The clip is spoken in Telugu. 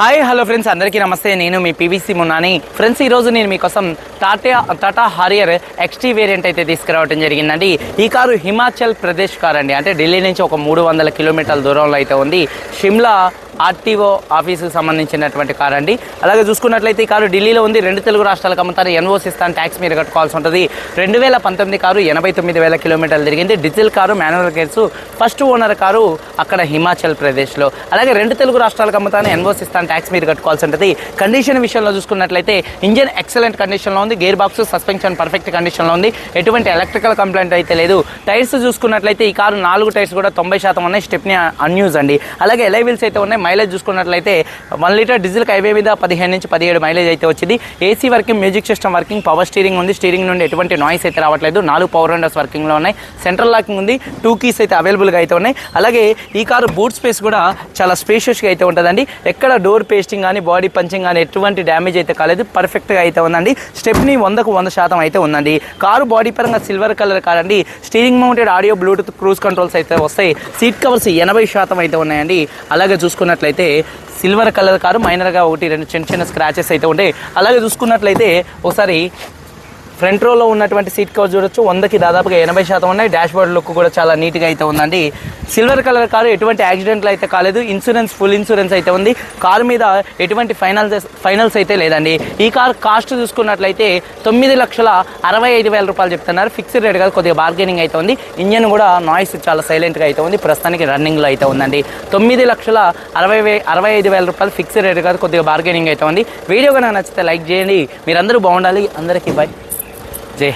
Hi hello friends. అందరికీ నమస్తే. నేను మీ పీవీసీ మున్నాని. ఫ్రెండ్స్ ఈరోజు నేను మీకోసం Tata Tata Harrier XT variant అయితే తీసుకురావడం జరిగిందండి. ఈ కారు హిమాచల్ ప్రదేశ్ కార్ అండి. అంటే ఢిల్లీ నుంచి ఒక మూడు వందల కిలోమీటర్ల దూరంలో అయితే ఉంది. షిమ్లా ఆర్టీఓ ఆఫీసుకు సంబంధించినటువంటి కారు అండి. అలాగే చూసుకున్నట్లయితే ఈ కారు ఢిల్లీలో ఉంది. రెండు తెలుగు రాష్ట్రాలకు అమ్ముతారు. ఎన్ఓసి ఇస్తాను ట్యాక్స్ మీరు కట్టుకోవాల్సి ఉంటుంది. రెండు వేల పంతొమ్మిది కారు ఎనభై తొమ్మిది వేల కిలోమీటర్లు తిరిగింది. Diesel car manual gears first owner car అక్కడ హిమాచల్ ప్రదేశ్లో. అలాగే రెండు తెలుగు రాష్ట్రాలకు అమ్ముతాను. ఎన్ఓసి ఇస్తాను ట్యాక్స్ మీరు కట్టుకోవాల్సి ఉంటుంది. కండిషన్ విషయంలో చూసుకున్నట్లయితే ఇంజన్ ఎక్సలెంట్ కండిషన్లో ఉంది. గేర్ బాక్స్ సస్పెన్షన్ పర్ఫెక్ట్ కండిషన్లో ఉంది. ఎటువంటి ఎలక్ట్రికల్ కంప్లైంట్ అయితే లేదు. టైర్స్ చూసుకున్నట్లయితే ఈ కారు నాలుగు టైర్స్ కూడా తొంభై శాతం ఉన్నాయి. స్టెప్ని అన్యూజ్ అండి. అలాగే ఎలై వీల్స్ అయితే ఉన్నాయి. మైలేజ్ చూసుకున్నట్లయితే వన్ లీటర్ డీజిల్ హైవే మీద పదిహేను నుంచి పదిహేడు మైలేజ్ అయితే వచ్చింది. AC working music system working power steering ఉంది. స్టీరింగ్ నుండి ఎటువంటి నాయిస్ అయితే రావట్లేదు. నాలుగు పవర్ విండోస్ వర్కింగ్లో ఉన్నాయి. సెంట్రల్ లాకింగ్ ఉంది. టూ కీస్ అయితే అవైలబుల్గా అయితే ఉన్నాయి. అలాగే ఈ కారు బూట్ స్పేస్ కూడా చాలా స్పేషియస్గా అయితే ఉంటుందండి. ఎక్కడ డోర్ పేస్టింగ్ కానీ బాడీ పంచింగ్ కానీ ఎటువంటి డ్యామేజ్ అయితే కాలేదు. పర్ఫెక్ట్గా అయితే ఉందండి. స్టెప్ని వందకు వంద శాతం అయితే ఉందండి. కారు బాడీ పరంగా సిల్వర్ కలర్ కాదండి. అండి steering mounted audio Bluetooth cruise controls అయితే వస్తాయి. సీట్ కవర్స్ ఎనభై శాతం అయితే ఉన్నాయండి. అలాగే చూసుకున్నట్లయితే సిల్వర్ కలర్ కారు మైనర్గా ఒకటి రెండు చిన్న చిన్న స్క్రాచెస్ అయితే ఉంటాయి. అలాగే చూసుకున్నట్లయితే ఒకసారి ఫ్రంట్ రోలో ఉన్నటువంటి సీట్ కవర్ చూడొచ్చు. వందకి దాదాపుగా ఎనభై శాతం ఉన్నాయి. డాష్ బోర్డ్ లుక్ కూడా చాలా నీట్గా అయితే ఉందండి. సిల్వర్ కలర్ కారు ఎటువంటి యాక్సిడెంట్లు అయితే కాలేదు. ఇన్సూరెన్స్ ఫుల్ ఇన్సూరెన్స్ అయితే ఉంది. కారు మీద ఎటువంటి ఫైనల్స్ ఫైనల్స్ అయితే లేదండి. ఈ కార్ కాస్ట్ చూసుకున్నట్లయితే తొమ్మిది లక్షల అరవై ఐదు వేల రూపాయలు చెప్తున్నారు. ఫిక్స్డ్ రేట్ కాదు కొద్దిగా బార్గెనింగ్ అయితే ఉంది. ఇంజన్ కూడా నాయిస్ చాలా సైలెంట్గా అయితే ఉంది. ప్రస్తుతానికి రన్నింగ్లో అయితే ఉందండి. తొమ్మిది లక్షల అరవై వే అరవై ఐదు వేల రూపాయలు ఫిక్స్డ్ రేట్ కాదు కొద్దిగా బార్గెనింగ్ అయితే ఉంది. వీడియో కనుక నచ్చితే లైక్ చేయండి. మీరందరూ బాగుండాలి. అందరికీ బాయ్ 这